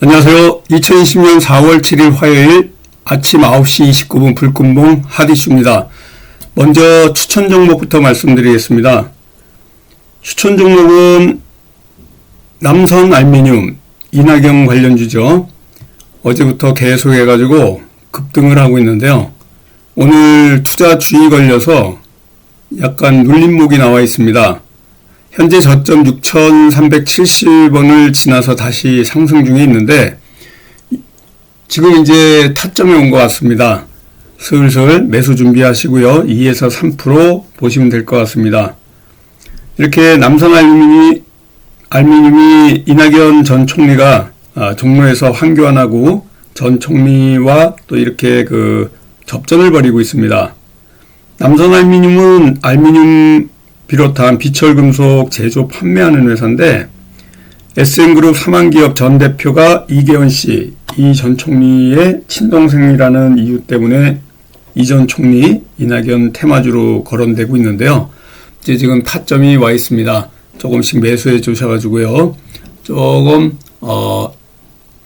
안녕하세요. 2020년 4월 7일 화요일 아침 9시 29분 불금봉 하디슈입니다. 먼저 추천 종목부터 말씀드리겠습니다. 추천 종목은 남선 알미늄 이낙연 관련주죠. 어제부터 계속 해가지고 급등을 하고 있는데요. 오늘 투자 주의 걸려서 약간 눌림목이 나와 있습니다. 현재 저점 6,370원을 지나서 다시 상승 중에 있는데 지금 이제 타점에 온것 같습니다. 슬슬 매수 준비하시고요. 2에서 3% 보시면 될 것 같습니다. 이렇게 남선 알루미늄이, 알루미늄이 이낙연 전 총리가 아, 종로에서 황교안하고 전 총리와 또 이렇게 그 접전을 벌이고 있습니다. 남선 알루미늄은 알루미늄 비롯한 비철금속 제조 판매하는 회사인데 SM그룹 사망기업 전 대표가 이계원 씨, 이 전 총리의 친동생이라는 이유 때문에 이 전 총리 이낙연 테마주로 거론되고 있는데요. 이제 지금 타점이 와 있습니다. 조금씩 매수해 주셔가지고요. 조금 어,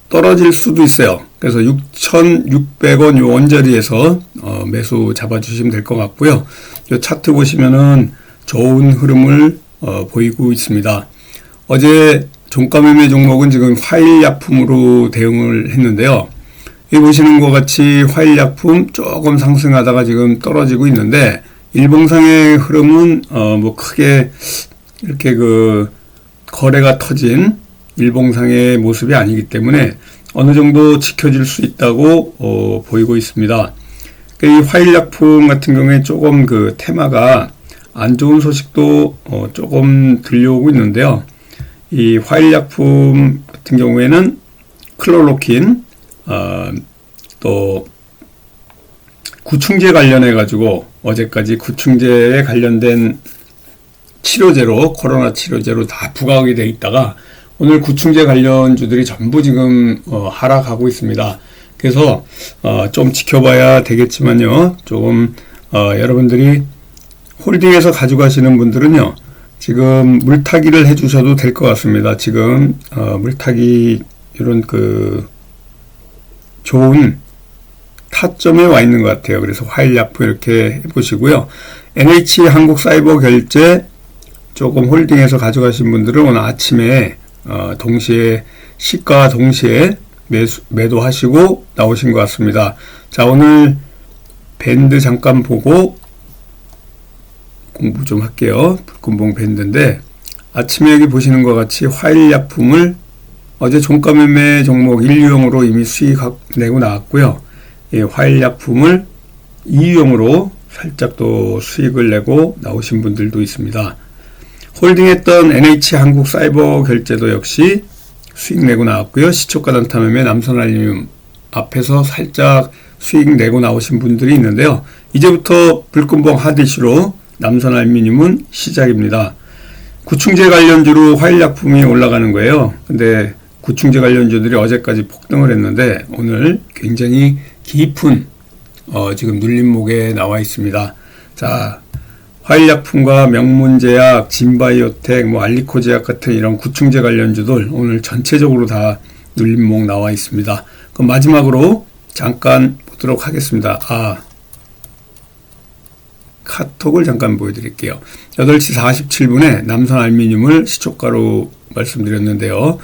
떨어질 수도 있어요. 그래서 6,600원 요 원자리에서 어, 매수 잡아주시면 될 것 같고요. 요 차트 보시면은 좋은 흐름을 어, 보이고 있습니다. 어제 종가 매매 종목은 지금 화일약품으로 대응을 했는데요. 여기 보시는 것 같이 화일약품 조금 상승하다가 지금 떨어지고 있는데 일봉상의 흐름은 어, 뭐 크게 이렇게 그 거래가 터진 일봉상의 모습이 아니기 때문에 어느 정도 지켜질 수 있다고 어, 보이고 있습니다. 이 화일약품 같은 경우에 조금 그 테마가 안 좋은 소식도 어, 조금 들려오고 있는데요. 이 화일 약품 같은 경우에는 클로로킨, 어, 또 구충제 관련해 가지고 어제까지 구충제에 관련된 치료제로 코로나 치료제로 다 부각이 돼 있다가 오늘 구충제 관련주들이 전부 지금 어, 하락하고 있습니다. 그래서 어, 좀 지켜봐야 되겠지만요. 조금 어, 여러분들이 홀딩해서 가져가시는 분들은요. 지금 물타기를 해주셔도 될 것 같습니다. 지금 어, 물타기 이런 그 좋은 타점에 와 있는 것 같아요. 그래서 화일약품 이렇게 해보시고요. NH 한국 사이버 결제 조금 홀딩해서 가져가신 분들은 오늘 아침에 어, 동시에 시가 동시에 매수, 매도하시고 나오신 것 같습니다. 자 오늘 밴드 잠깐 보고 공부 좀 할게요. 불금봉 밴드인데 아침에 여기 보시는 것 같이 화일약품을 어제 종가 매매 종목 1유형으로 이미 수익 내고 나왔고요. 이 화일약품을 2유형으로 살짝 또 수익을 내고 나오신 분들도 있습니다. 홀딩했던 NH 한국 사이버 결제도 역시 수익 내고 나왔고요. 시초가 단타 매매 남선알리늄 앞에서 살짝 수익 내고 나오신 분들이 있는데요. 이제부터 불금봉 하디시로 남선 알미늄은 시작입니다. 구충제 관련주로 화일약품이 올라가는 거예요. 근데 구충제 관련주들이 어제까지 폭등을 했는데 오늘 굉장히 깊은 어, 지금 눌림목에 나와 있습니다. 자, 화일약품과 명문제약, 진바이오텍, 뭐 알리코제약 같은 이런 구충제 관련주들 오늘 전체적으로 다 눌림목 나와 있습니다. 그럼 마지막으로 잠깐 보도록 하겠습니다. 아, 카톡을 잠깐 보여드릴게요. 8시 47분에 남선 알미늄을 시초가로 말씀드렸는데요.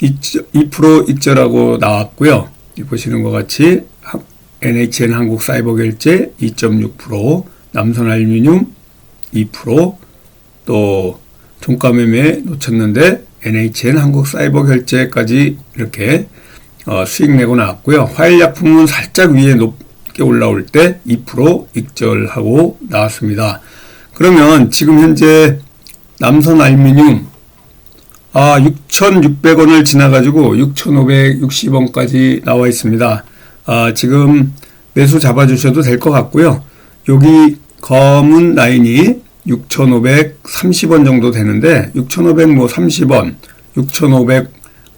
2% 익절하고 나왔고요. 보시는 것 같이 NHN 한국 사이버 결제 2.6%, 남선 알미늄 2%또 종가 매매 놓쳤는데 NHN 한국 사이버 결제까지 이렇게 어, 수익 내고 나왔고요. 화일약품은 살짝 위에 높, 높게 올라올 때 2% 익절하고 나왔습니다. 그러면 지금 현재 남선 알미늄 아 6,600원을 지나가지고 6,560원까지 나와 있습니다. 아 지금 매수 잡아주셔도 될 것 같고요. 여기 검은 라인이 6,530원 정도 되는데 6,500 뭐 30원, 6,550원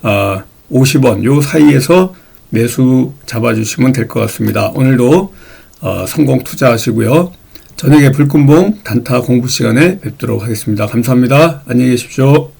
어, 요 사이에서 매수 잡아주시면 될 것 같습니다. 오늘도 어, 성공 투자하시고요. 저녁에 불금봉 단타 공부 시간에 뵙도록 하겠습니다. 감사합니다. 안녕히 계십시오.